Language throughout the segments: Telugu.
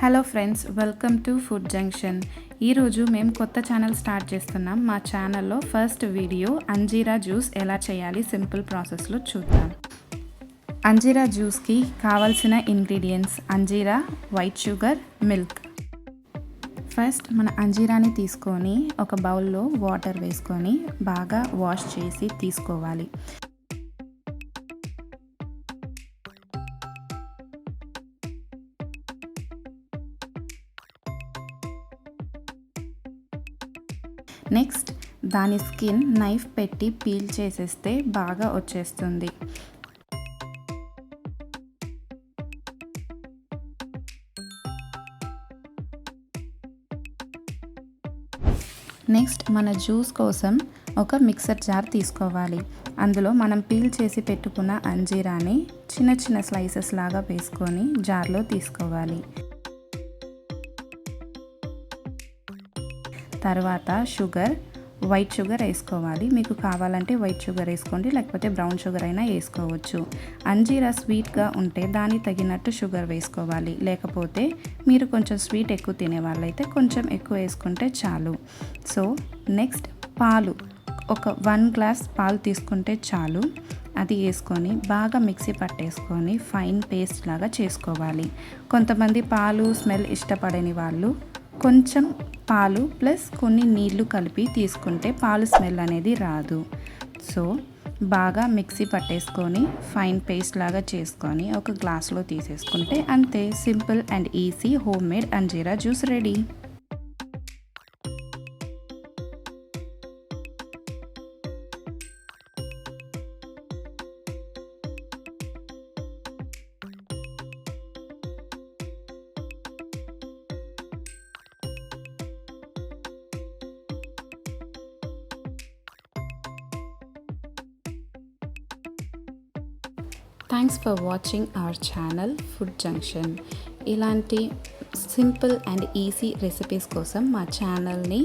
Hello friends welcome to food junction. ఈరోజు మేము కొత్త ఛానల్ స్టార్ట్ చేస్తున్నాం. మా ఛానల్లో ఫస్ట్ వీడియో అంజీరా జ్యూస్ ఎలా చేయాలి సింపుల్ ప్రాసెస్లో చూద్దాం. అంజీరా జ్యూస్కి కావాల్సిన ఇంగ్రీడియంట్స్ అంజీరా వైట్ షుగర్ మిల్క్. ఫస్ట్ మన అంజీరాని తీసుకొని ఒక బౌల్లో వాటర్ వేసుకొని బాగా వాష్ చేసి తీసుకోవాలి. నెక్స్ట్ దాని స్కిన్ నైఫ్ పెట్టి పీల్ చేసేస్తే బాగా వచ్చేస్తుంది. నెక్స్ట్ మన జ్యూస్ కోసం ఒక మిక్సర్ జార్ తీసుకోవాలి. అందులో మనం పీల్ చేసి పెట్టుకున్న అంజీరాని చిన్న చిన్న స్లైసెస్ లాగా వేసుకొని జార్లో తీసుకోవాలి. తర్వాత షుగర్ వైట్ షుగర్ వేసుకోవాలి. మీకు కావాలంటే వైట్ షుగర్ వేసుకోండి లేకపోతే బ్రౌన్ షుగర్ అయినా వేసుకోవచ్చు. అంజీరా స్వీట్గా ఉంటే దానికి తగినట్టు షుగర్ వేసుకోవాలి. లేకపోతే మీరు కొంచెం స్వీట్ ఎక్కువ తినే వాళ్ళైతే కొంచెం ఎక్కువ వేసుకుంటే చాలు. సో నెక్స్ట్ పాలు. ఒక వన్ గ్లాస్ పాలు తీసుకుంటే చాలు. అది వేసుకొని బాగా మిక్సీ పట్టేసుకొని ఫైన్ పేస్ట్ లాగా చేసుకోవాలి. కొంతమంది పాలు స్మెల్ ఇష్టపడని వాళ్ళు కొంచెం పాలు ప్లస్ కొన్ని నీళ్ళు కలిపి తీసుకుంటే పాలు స్మెల్ అనేది రాదు. సో బాగా మిక్సీ పట్టేసుకొని ఫైన్ పేస్ట్ లాగా చేసుకొని ఒక గ్లాస్లో తీసేసుకుంటే అంతే. Simple and easy home made అంజీరా juice ready. Thanks for watching our channel food junction ఇలాంటి సింపుల్ అండ్ ఈజీ రెసిపీస్ కోసం మా ఛానల్ని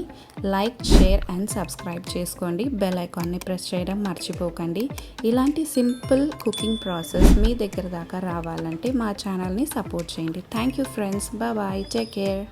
లైక్ షేర్ అండ్ సబ్స్క్రైబ్ చేసుకోండి. బెల్ ఐకాన్ని ప్రెస్ చేయడం మర్చిపోకండి. ఇలాంటి సింపుల్ కుకింగ్ ప్రాసెస్ మీ దగ్గర దాకా రావాలంటే మా ఛానల్ని సపోర్ట్ చేయండి. Thank you friends bye take care